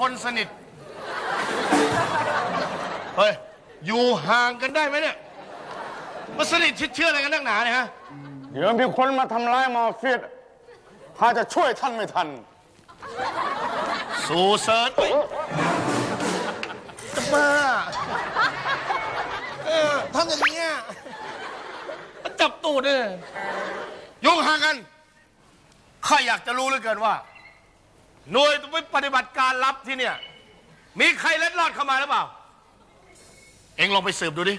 เป็นคนสนิท เฮ้ย อยู่ห่างกันได้ไหมเนี่ยมาสนิทชิดเชื่ออะไรกันนักหนาเนี่ยฮะ เดี๋ยวมีคนมาทำร้ายมาเฟียดถ้าจะช่วยท่านไม่ทัน สู่เซิร์ชเฮ้ยจะบ้าเออทำอย่างเงี้ยมันจับตูดเลยยุ่งห่างกัน ข้าอยากจะรู้เหลือเกินว่า หน่วยปฏิบัติการลับที่เนี่ย มีใครเล็ดลอดเข้ามาหรือเปล่า เอ็งลองไปสืบดูดิ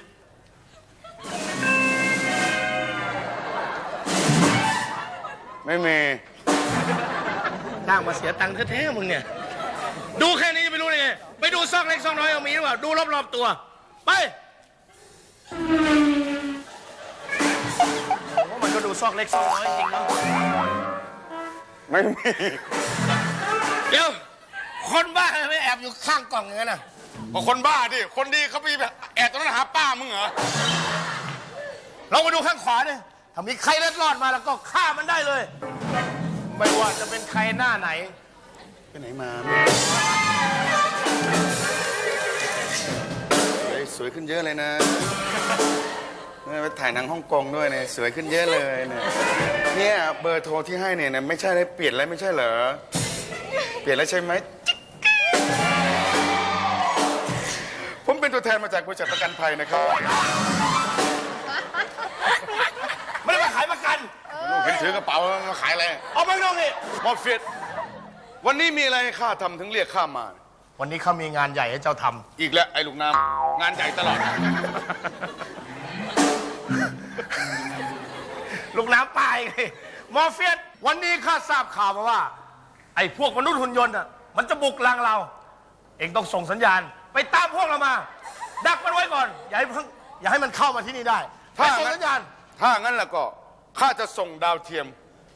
ไม่มี จ้างมาเสียตังค์แท้ๆมึงเนี่ย ดูแค่นี้จะไปรู้ได้ไง ไปดูซอกเล็กซอกน้อยเอามีหรือเปล่า ดูรอบๆตัว ไปผมว่ามันก็ดูซอกเล็กซอกน้อยจริงเนาะ ไม่มี เดี๋ยว คนบ้าไม่แอบอยู่ข้างกล่องอย่างนั้นน่ะก็คนบ้าดิ คนดีเขาไปแบบแอบตรงนั้นหาป้ามึงเหรอเรามาดูข้างขวาเนี่ยถ้ามีใครเล็ดรอดมาแล้วก็ฆ่ามันได้เลย ไม่ว่าจะเป็นใครหน้าไหน ไปไหนมาเฮ้ยสวยขึ้นเยอะเลยนะเนี่ยไปถ่ายหนังฮ่องกงด้วยเนี่ยสวยขึ้นเยอะเลยเนี่ยเนี่ยเบอร์โทรที่ให้เนี่ยนะไม่ใช่เลยเปลี่ยนแล้วไม่ใช่เหรอ เปลี่ยนแล้วใช่ไหม ผมเป็นตัวแทนมาจากบริษัทประกันภัยนะครับ ไม่ได้มาขายประกัน เห็นถือกระเป๋ามาขายอะไรเอาไปข้างนอกนี่หมอเฟียดวันนี้มีอะไรให้ข้าทำถึงเรียกข้ามา วันนี้เขามีงานใหญ่ให้เจ้าทำอีกแล้วไอ้ลูกน้ำงานใหญ่ตลอด ลูกน้ำปลายไงมอร์เฟียสวันนี้ข้าทราบข่าวมาว่า ไอ้พวกมนุษย์หุ่นยนต์อะมันจะบุกลังเรา เองต้องส่งสัญญาณ ไปตามพวกเรามา ดักมันไว้ก่อน อย่าให้เพิ่งอย่าให้มันเข้ามาที่นี่ได้ถ้าส่งสัญญาณ ถ้างั้นแล้วก็ข้าจะส่งดาวเทียม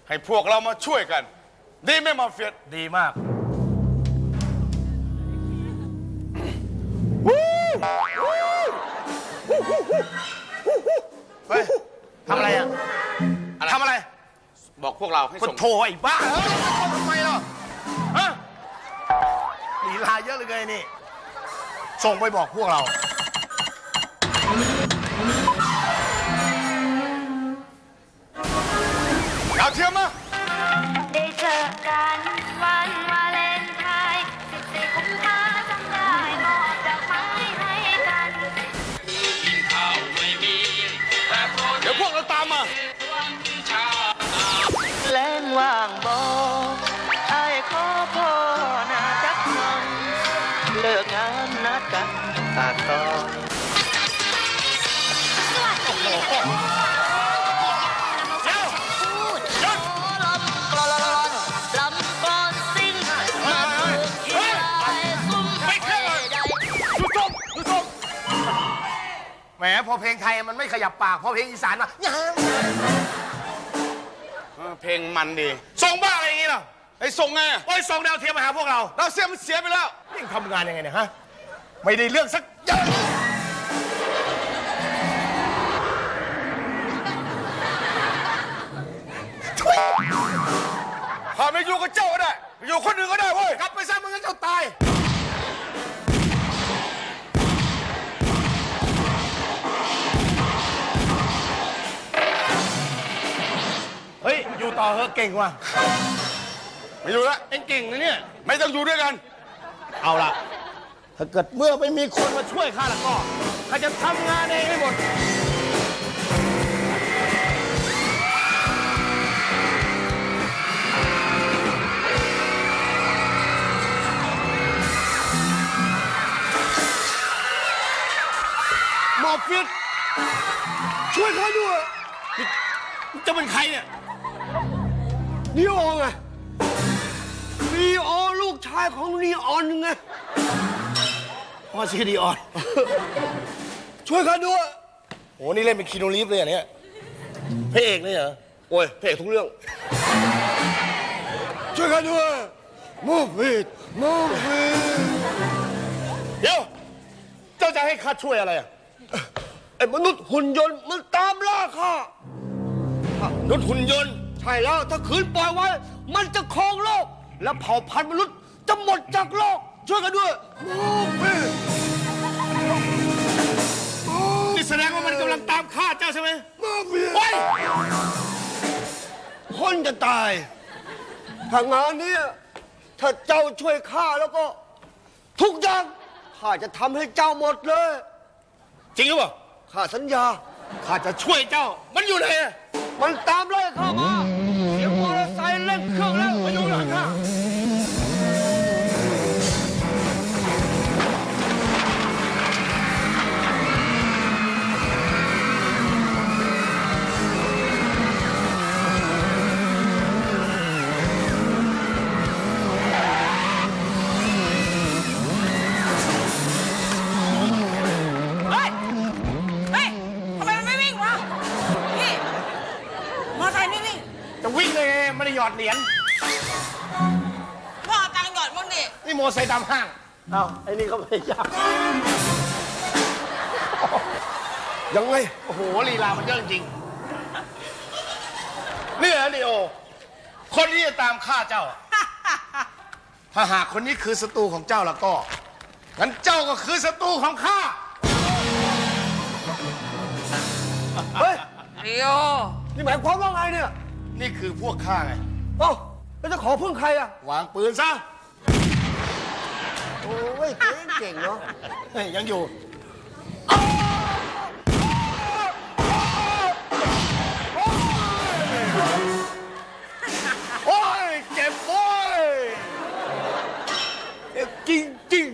ให้พวกเรามาช่วยกัน ดีไหมหมาเฟียดดีมากเฮ้ยทำอะไรอะทำอะไร บอกพวกเราให้คนส่งโทรไอ้บ้าเอ้ยทำไมล่ะฮะลีลาเยอะเหลยไงนี่ ส่งไปบอกพวกเรา ปากซอยลำกลอนลำกลอนสิ่งมาถูกที่ได้คุ้มให้ได้ดูส้มดูส้มแหมพอเพลงไทยมันไม่ขยับปาก พอเพลงอีสานมายังเออเพลงมันดี ส่งบ้าอะไรอย่างงี้ล่ะไอ้ส่งไงอะโอ้ยส่งดาวเทียมมาหาพวกเราดาวเทียมมันเสียไปแล้วนี่ทำงานยังไงเนี่ยฮะ ไม่ได้เรื่องสัก อย่างข้าไม่อยู่กับเจ้าก็ได้ไปอยู่คนอื่นก็ได้เว้ย กลับไปซะมึงงั้นเจ้าตาย เฮ้ย อยู่ต่อเถอะเก่งว่ะ ไม่อยู่แล้ว เอ็งเก่งนะเนี่ย ไม่ต้องอยู่ด้วยกัน เอาละ ถ้าเกิดเมื่อไม่มีคนมาช่วยข้าแล้วก็ข้าจะทำงานเองให้หมด หมอฟิตช่วยข้าด้วยนี่จะเป็นใครเนี่ยนีโอไงนีโอลูกชายของนีออนไง พ่อชื่อดีออน ช่วยข้าด้วยโอ้นี่เล่นเป็นคีโนลีฟเลยเหรอเนี่ยพระเอกเลยเหรอโอ้ยเพลทุกเรื่อง ช่วยข้าด้วย move it move it เดี๋ยว เจ้าจะให้ข้าช่วยอะไรอะไอ้มนุษย์หุ่นยนต์มันตามล่าข้านุษย์หุ่นยนต์ ใช่แล้วถ้าขืนปล่อยไว้ มันจะครองโลก และเผ่าพันธุ์มนุษย์จะหมดจากโลก ช่วยกันด้วยมูฟี่ ดงว่ามันกำลังตามฆ่าเจ้าใช่ไหมมูฟี่โอ้ยคนจะตายถ้างานเนี้ยถ้าเจ้าช่วยข้าแล้วก็ ทุกอย่างข้าจะทำให้เจ้าหมดเลยจริงหรือเปล่าข้าสัญญาข้าจะช่วยเจ้า มันอยู่ไหนอะมันตามไล่ข้ามาเสียงมอเตอร์ไซค์เร่งเครื่องแล้ว เหรียญพ่อเอาตังค์หยอดมึงดินี่โมอไซค์ตามห้าง เอาไอ้นี่ก็พยายามยังไง โอ้โหลีลามันเยอะจริงๆนี่เหรอลีโอ คนที่จะตามฆ่าเจ้าอะถ้าหากคนนี้คือศัตรูของเจ้าแล้วก็ งั้นเจ้าก็คือศัตรูของข้า เฮ้ย เดียวนี่หมายความว่าไงเนี่ย นี่คือพวกข้าไง เอ้าแล้วจะขอพึ่งใครอะ วางปืนซะ โอ้ยเก่งเก่งเนาะเฮ้ยยังอยู่ โอ้ยเจ็บโอ้ยเจ็บจริงจริง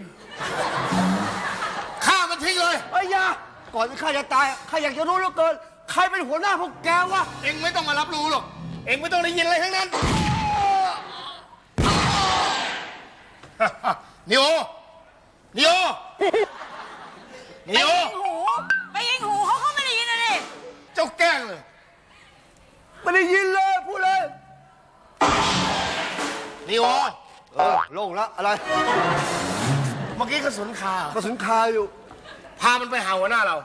ฆ่ามันทิ้งเลยๆไอ้ยาก่อนที่ข้าจะตายข้าอยากจะรู้เหลือเกิน ใครเป็นหัวหน้าพวกแกวะ เองไม่ต้องมารับรู้หรอก เองไม่ต้องได้ยินอะไรทั้งนั้น นิโอ นิโอ นิไปโอ ยิงหู ไปยิงหูเขาก็ไม่ได้ยินนะดิเจ้าแกล้งเลย ไม่ได้ยินเลยพูดเลยนิโอ เออโล่งแล้วอะไรเมื่อกี้กระสุนคากระสุนคาอยู่ พามันไปหาหัวหน้าเรา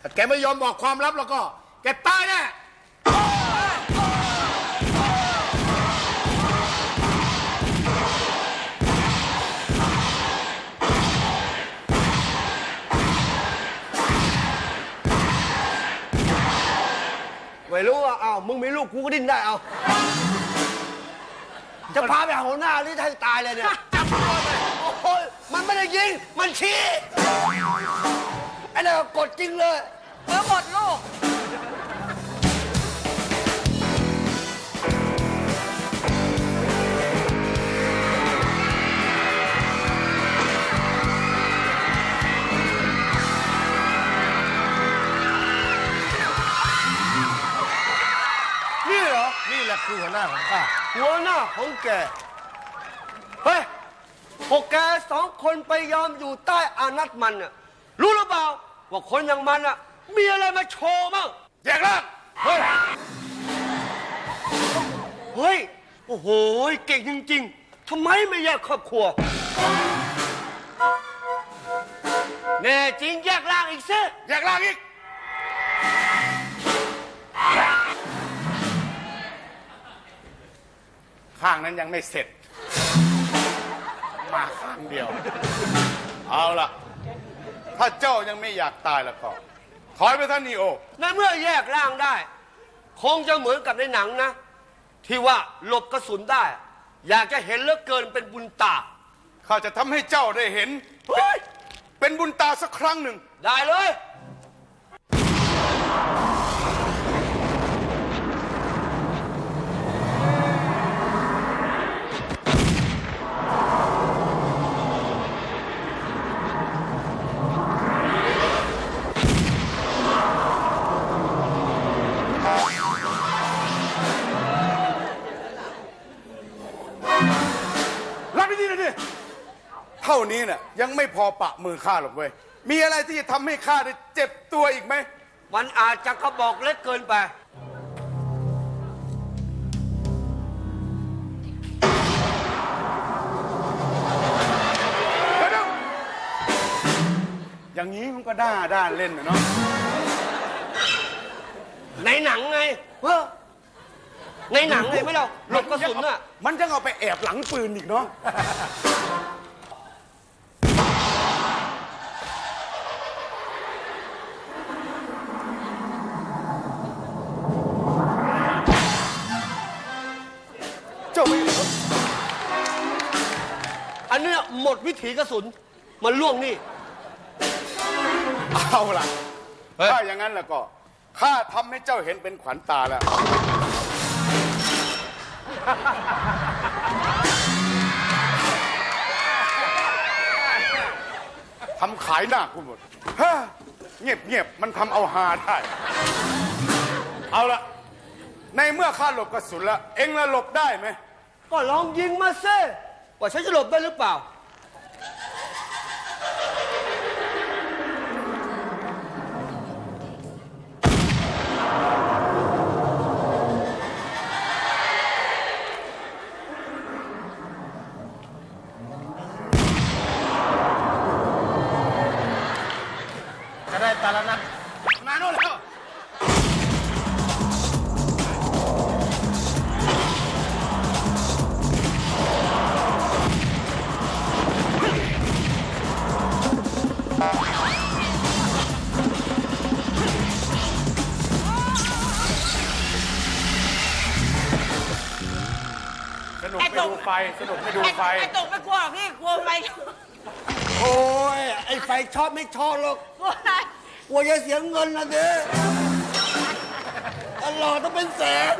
ถ้าแกไม่ยอมบอกความลับแล้วก็ แกตายแน่ามึงมีลูกกูก็ดิ้นได้เอา จะพาไปหาหัวหน้าหรือให้ตายเลยเนี่ยจับตัวไปโอ้ยมันไม่ได้ยิง มันชี้ไอ้เนี่ยกดจริงเลยเมื่อหมดลูก คือหัวหน้าของข้าหัวหน้าของแก เฮ้ย พวกแกสองคนไปยอมอยู่ใต้อานัตมันน่ะ รู้หรือเปล่า ว่าคนอย่างมันอะ มีอะไรมาโชว์มั่งแยกล่างเฮ้ย เฮ้ย โอ้โห เก่งจริง ๆ ทำไมไม่แยกครอบครัว แน่จริงแยกล่างอีกซิแยกล่างอีก ข้างนั้นยังไม่เสร็จ มาข้างเดียว เอาล่ะ ถ้าเจ้ายังไม่อยากตายแล้วก็ ถอยไปท่านนีโอ ในเมื่อแยกร่างได้ คงจะเหมือนกับในหนังนะ ที่ว่าหลบกระสุนได้ อยากจะเห็นเหลือเกินเป็นบุญตา ข้าจะทำให้เจ้าได้เห็น เฮ้ย เป็นบุญตาสักครั้งหนึ่ง ได้เลย นี้น่ะยังไม่พอปะมือข้าหรอกเว้ย มีอะไรที่จะทำให้ข้าได้เจ็บตัวอีกไหม มันอาจจะกระบอกเล็กเกินไปเดี๋ยวๆอย่างนี้มันก็ด้าด้านเล่นนะเนาะ ในหนังไงเฮ้อในหนังไงไม่เราหลบกระสุนอะมันจะเอาไปแอบหลังปืนอีกเนาะ เจ้าไม่รู้อันเนี้ยหมดวิถีกระสุน มันล่วงนี่ เอาละถ้าอย่างนั้นแล้วก็ ข้าทำให้เจ้าเห็นเป็นขวัญตาแล้ว ทำขายหน้าคุณหมดเงียบเงียบมันทำเอาหาได้ เอาละในเมื่อข้าหลบกระสุนละเอ็งละหลบได้ไหม ก็ลองยิงมาเซ่ว่าฉันจะหลบได้หรือเปล่า จะได้ตาแล้วนะ มาโน่นแล้ว นุกไม่ดูไฟ สนุกไม่ดูไฟ ไอ้ตกไม่กลัวหรอกพี่กลัวไฟโอ้ย ไอ้ไฟช็อตไม่ช็อตหรอกกลัวอะไรกลัวจะเสียเงินนะเด้ตลอดต้องเป็นแสน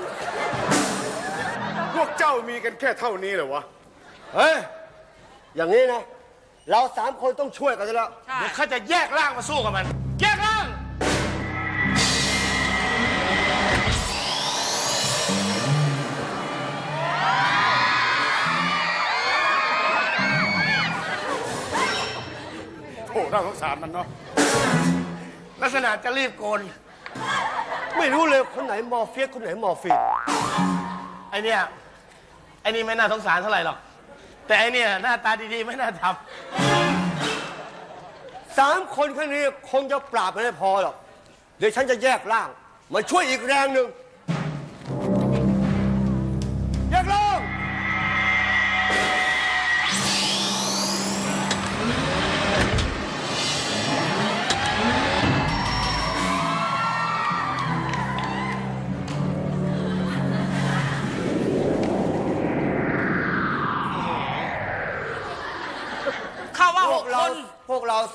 พวกเจ้ามีกันแค่เท่านี้เหรอวะ เฮ้ย อย่างนี้นะ เราสามคนต้องช่วยกันแล้ว ใช่ เดี๋ยวข้าจะแยกร่างมาสู้กับมัน น่าสงสารมันเนาะลักษณะจะรีบโกน ไม่รู้เลยคนไหนมอร์เฟียสคนไหนมอร์ฟีนไอเนี่ยไอนี่ไม่น่าสงสารเท่าไหร่หรอก แต่ไอเนี่ยหน้าตาดีๆไม่น่าทสามคนแค่นี้คงจะปราบมันไม่พอหรอกเดี๋ยวฉันจะแยกร่าง มาช่วยอีกแรงหนึ่ง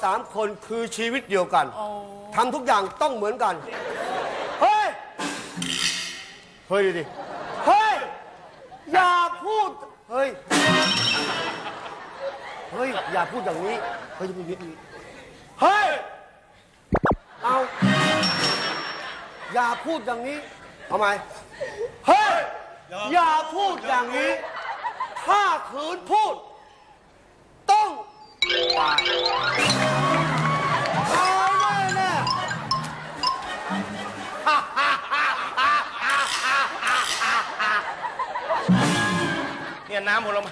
าสามคนคือชีวิตเดียวกัน ทำทุกอย่างต้องเหมือนกัน เฮ้ย เฮ้ยดูดิ เฮ้ย อย่าพูด เฮ้ย เฮ้ย อย่าพูดอย่างนี้ เฮ้ยพูดอย่างนี้เฮ้ย เอา อย่าพูดอย่างนี้ทำไม เฮ้ย อย่าพูดอย่างนี้ ถ้าขืนพูด ต้องตำเนี่ยน้ำผลไม้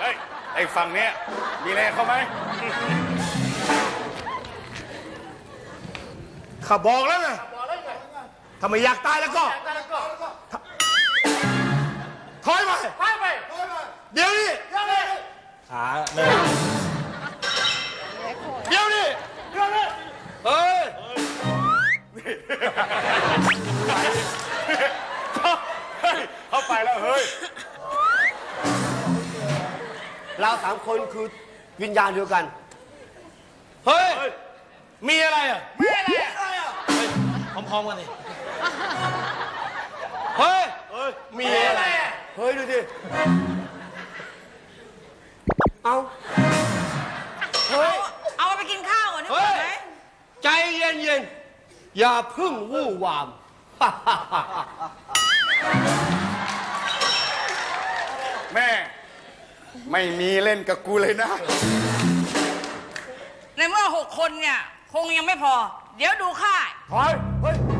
เฮ้ยไอ้ฝั่งเนี้ยมีอะไรเข้าไหมข้าบอกแล้วนะถ้าไม่อยากตายแล้วก็ ถอยไปเดี๋ยวนี้ขาเลยเดี๋ยวนี้เฮ้ย เฮ้ยเข้าไปแล้วเฮ้ย เราสามคนคือวิญญาณเดียวกัน เฮ้ย มีอะไรอะมีอะไรอะพร้อมๆกันดิเฮ้ย มีอะไรอะเฮ้ยดูดิเอาเฮ้ย เอาไปกินข้าวก่อนนี่เฮ้ก่อนยไหมใจเย็นเย็นๆ อย่าพึ่งวู่วาม แม่ ไม่มีเล่นกับกูเลยนะ ในเมื่อหกคนเนี่ย คงยังไม่พอ เดี๋ยวดูค่าย ถอย เฮ้ยแย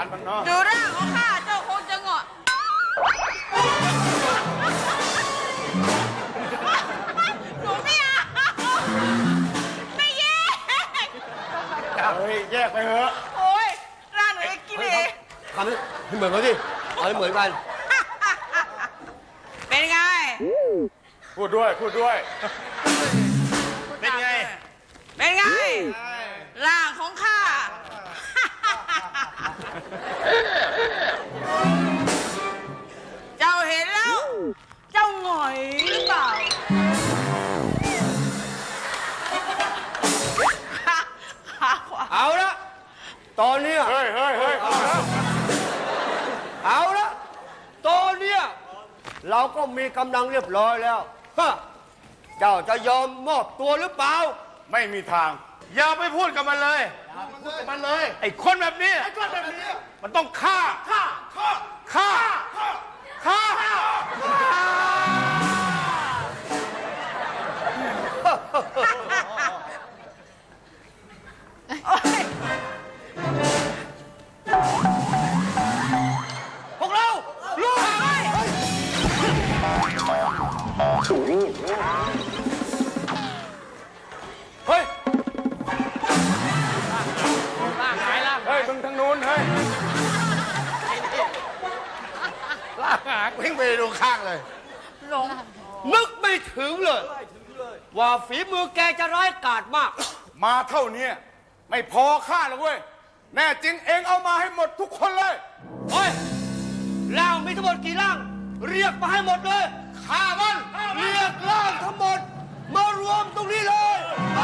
าสงสารมันเนาะดูร่างของข้าเจ้าคงจะเหงาะหนูไม่เอาไม่แยกเฮ้ยแยกไปเถอะโอ้ยร่างหนูจะกินเองทำให้เหมือนกันดิเอาให้เหมือนกันพูดด้วยพูดด้วย เป็นไง เป็นไงร่างของข้า เจ้าเห็นแล้ว เจ้าหงอยหรือเปล่าขาขวาเอาละตอนเนี้ยเฮ้ยเฮ้ยเฮ้ยเอาแล้วเอาละตอนเนี้ยเราก็มีกำลังเรียบร้อยแล้วฮะเจ้าจะยอมมอบตัวหรือเปล่า ไม่มีทาง อย่าไปพูดกับมันเลยพูดกับมันเลย ไอ้คนแบบนี้ ไอ้คนแบบนี้ มันต้องฆ่า ฆ่า ฆ่า ฆ่า ฆ่า พวกเราลุกเฮ้ วิ่งไปดูข้างเลยนึกไม่ถึงเลย ว่าฝีมือแกจะร้ายกาจมาก มาเท่านี้ไม่พอค่าหรอกเว้ย แน่จริงเองเอามาให้หมดทุกคนเลย เฮ้ยร่างมีทั้งหมดกี่ร่าง เรียกมาให้หมดเลยฆ่ามัน เรียกร่างทั้งหมด มารวมตรงนี้เลยไป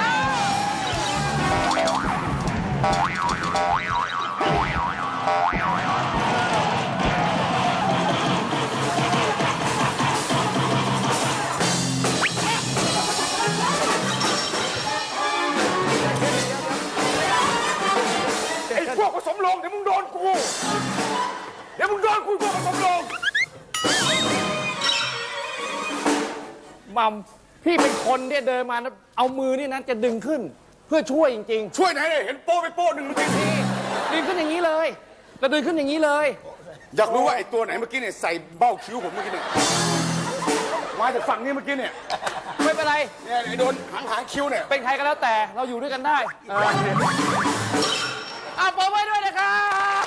ลงเดี๋ยวมึงโดนกู เดี๋ยวมึงโดนกูพวกผสมลงมัมพี่เป็นคนที่เดินมานะเอามือนี่นะจะดึงขึ้น เพื่อช่วยจริงช่วยไหนเลยเห็นโป้ไปโป้หนึ่งมันจริงๆดึงขึ้นอย่างนี้เลยจะดึงขึ้นอย่างนี้เลย อยากรู้ว่าไอ้ตัวไหนเมื่อกี้เนี่ยใส่เบ้าคิ้วผมเมื่อกี้เนี่ยมาจากฝั่งนี้เมื่อกี้เนี่ยไม่เป็นไร เนี่ยไอ้โดนหางหางคิ้วเนี่ยเป็นใครก็แล้วแต่เราอยู่ด้วยกันได้เออ อะปมไว้ด้วยนะครับ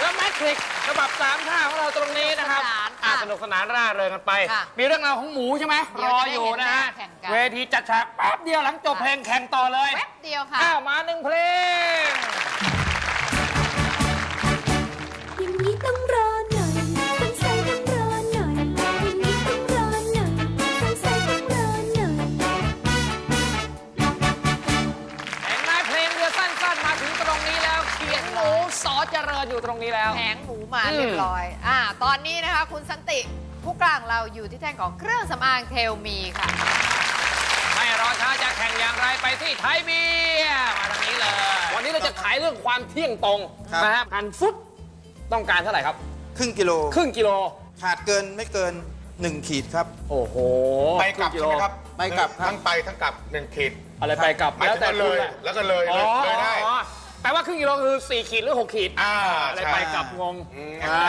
แล้วแมทริกฉบับสามท่าของเราตรงนี้นะครับสนุกสนานค่ะอะสนุกสนานร่าเริงกันไป ค่ะมีเรื่องราวของหมูใช่ไหมเดี๋รยวอจะได้อยู่นะฮะเห็นหน้าแข่งกัน เวทีจัดฉากแป๊บเดียวหลังจบเพลงแข่งต่อเลยแป๊บเดียวค่ะ อ้าวมาหนึ่งเพลงอย่าง เขียนหมูสอเจริญอยู่ตรงนี้แล้ว แผงหมูมาอืมเรียบร้อย อ่า ตอนนี้นะคะ คุณสันติผู้กลางเราอยู่ที่แท่งของเครื่องสำอางเทลมีค่ะ ไม่รอช้าจะแข่งอย่างไรไปที่ไทยเบียร์มาทางนี้เลย วันนี้เราจะขายเรื่องความเที่ยงตรงครับ นะฮะพันฟุตต้องการเท่าไหร่ครับ ครึ่งกิโลครึ่งกิโล ขาดเกินไม่เกิน 1 ขีดครับ โอ้โหไปกลับรึ่งใช่ไหมครับไปกลับครับ ทั้งไปทั้งกลับหนึ่งขีดอะไรไปกลับหมายถึงว่าเลยคุณอะ แล้วก็เลยอ๋อเลยได้ อ๋อ แปลว่าครึ่งกิโลคือ 4 ขีดหรือ 6 ขีดอ่าอะไรใช่ไปกลับงงอืมอ่า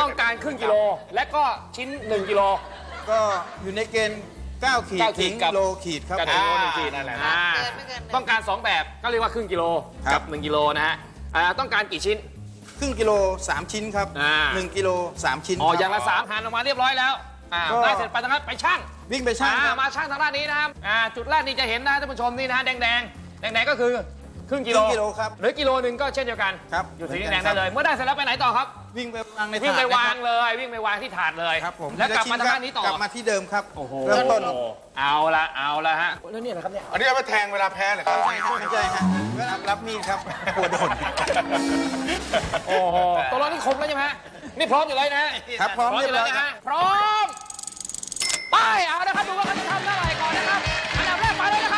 ต้องการครึ่งกิโลและก็ชิ้น 1 กิโล ก็อยู่ในเกณฑ์9ขีดเก้าขีถึดงกับ โลขีดครับกับผหนึ่งมโลหนึ่งขีดนั่นแหละอ่าเกินไม่เกินหนึ่ง ต้องการ 2 แบบก็เรียกว่าครึ่งกิโลครักับ1กิโลนะฮะอ่าต้องการกี่ชิ้น ครึ่งกิโล 3 ชิ้นครับ อ่า 1 กิโล 3 ชิ้นอ๋อครับ อย่างละสามหั่นออกมาเรียบร้อยแล้วอ่าก็ ได้เสร็จไปทางนั้นไปช่างวิ่งไปช่างอ่าครับมาช่างทางด้านนี้นะครับอ่าจุดแรกนี่จะเห็นนะท่านผู้ชมนี่นะแดงแดงแดงแดงๆก็คือ ครึ่งกิโลครึ่งกิโลครับหรือกิโลหนึ่งก็เช่นเดียวกันครับอยู่สีเหมือนแดกังนได้ครับ เลย เมื่อได้เสร็จแล้วไปไหนต่อครับ วิ่งไปวางในวิ่งไปถดวางนะครับเลย วิ่งไปวางที่ถาดเลยครับผมแล้วกลับมาทีะทางชิ้ด้านนี้ต่อกลับมาที่เดิมครับโอ้โหเริ่มต้นเอาละเอาละฮะแล้วนี่อะไรครับเนี่ยอันนี้เอาไปแทงเวลาแพ้เหรอครับ ไม่ใช่ครับไม่ใช่ฮะรับรับมีดครับหัวโดน โอ้โหตัวเรานี่คมแล้วใช่ไหมฮะนี่พร้อมอยู่เลยนะฮะครับพร้อมอยู่แล้วนะฮะพร้อมไปเอาละครับดูว่าเขาจะทำเท่าไหร่ก่อนนะครับอันดับแรกไปเลยนะครับ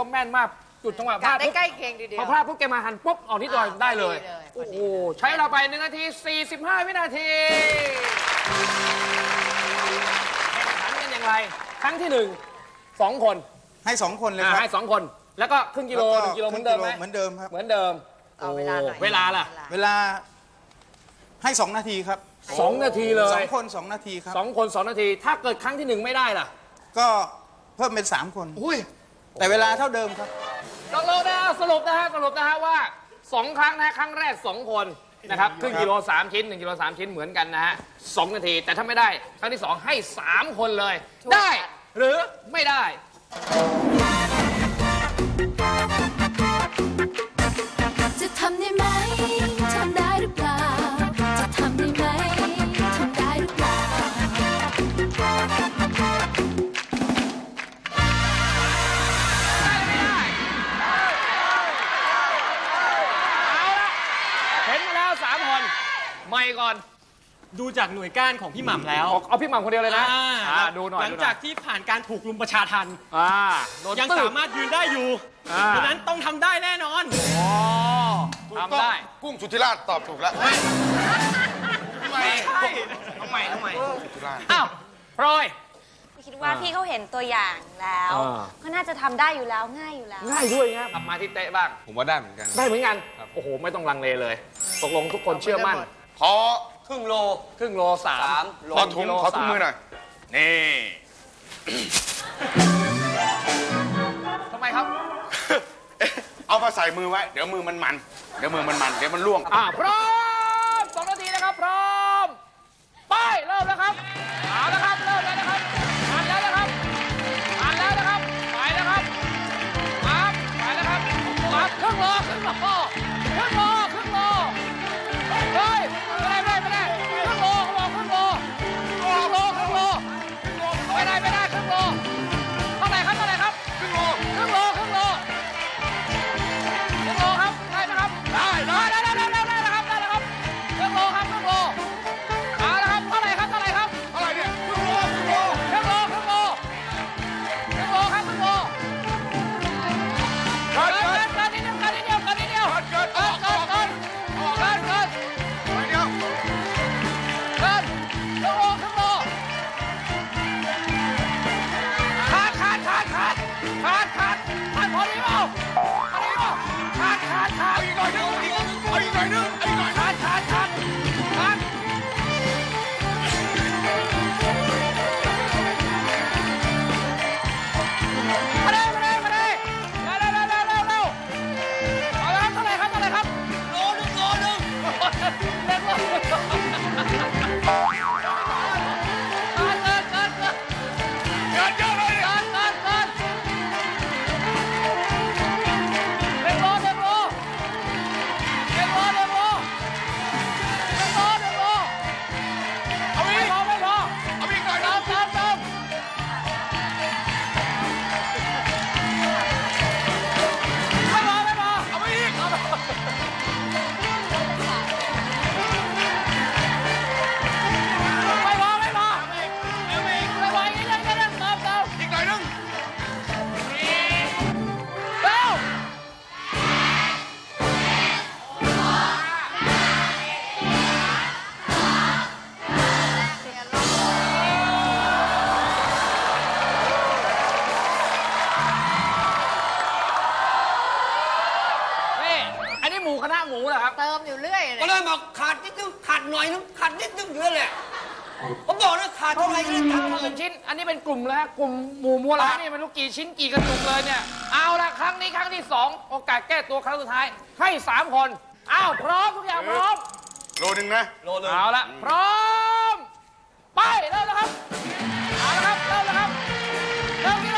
วยถือว่าแม่นมากจุดจังหวะพกะลาดได้ปุ๊บใกล้เคียงทีเดียว พอพลาดปุ๊บแกมาหันปุ๊บออกที่ดอยอ่าได้เลย พอดีเลยพอโอ้ดี โหใช้เราไป1นาที 45 วินาทีแข่งขันกันอย่างไร ครั้งที่หนึ่งสองคนให้สองคนเลยอ่าครับให้สองคน แล้วก็ครึ่งกิโลแล้วหนึ่งกิโลเหมือนเดิมไหมเหมือนเดิมครับ เหมือนเดิมเอาเวลาหน่อยเวลาล่ะเวลาให้สองนาทีครับสองนาทีเลสอยงคนสองนาทีครับ สองคนสองนาที ถ้าเกิดครั้งที่หนึ่งไม่ได้ล่ะ ก็เพิ่มเป็นสามคน อุ้ย แต่เวลาเท่าเดิมครับ ตกลงนะฮะสรุปนะฮะสรุปนะฮะว่าสองครั้งนะฮะครั้งแรกสองคนนะครับครึ่งกิโลสามชิ้นหนึ่งกิโลสามชิ้นเหมือนกันนะฮะสองนาที แต่ถ้าไม่ได้ครั้งที่สองให้สามคนเลย ได้ หรือไม่ได้ จะทำได้ไหม ไม่ก่อนดูจากหน่วยก้านของพี่หม่ำแล้วเอาเอาพี่หม่ำคนเดียวเลยนะอ่าอ่าดูหน่อยหลังดูหน่อยจากที่ผ่านการถูกลุมประชาทันอ่าโดนยังตึ้สามารถยืนได้อยู่อ่าเพราะฉะนั้นต้องทำได้แน่นอน อ๋อถูกทำต้องได้กุ้งสุธิราชตอบถูกแล้วไม่ใช่ทำไมทำไมสุธิราช อ้าวพลอย คิดว่าพี่เขาเห็นตัวอย่างแล้ว อ่า ก็น่าจะทำได้อยู่แล้วง่ายอยู่แล้ว ง่ายด้วยนะกลับมาที่เตะบ้าง ผมว่าได้เหมือนกัน ได้เหมือนกัน โอ้โห ไม่ต้องลังเลเลย ตกลงทุกคนเชื่อมั่น ขอครึ่งโล ครึ่งโลสามขอถุงขอถุงมือหน่อย นี่ ทำไมครับ เอามาใส่มือไว้ เดี๋ยวมือมันมัน เดี๋ยวมือมันมัน เดี๋ยวมันล่วง อ่าพร้อมสองนาทีนะครับ พร้อม ไป เริ่มแล้วครับ เอาแล้วครับ เริ่มแล้วนะครับ กลุ่มแล้วฮะกลุ่มหมู่มัวละนี่มันรู้กี่ชิ้นกี่กระจุกเลยเนี่ย เอาละครั้งนี้ครั้งที่สองโอกาสแก้ตัวครั้งสุดท้ายให้สามคนอ้าวพร้อมทุกอย่างพร้อม โลนึงนะเอาละพร้อม ไปเริ่มแล้วครับ เอาละครับเริ่มแล้วครับเริ่มกิ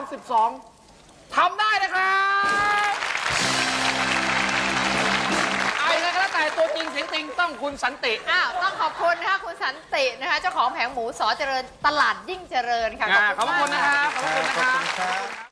32ทำได้นะครับไอ้แล้วก็แล้วแต่ตัวจริงเสียงจริงต้องคุณสันติ อ้าวต้องขอบคุณนะคะคุณสันตินะคะเจ้าของแผงหมูสอเจริญตลาดยิ่งเจริญค่ะอ่าขอบพระคุณมากนะครับ ขอบพระคุณนะคขอบรับคุณครับ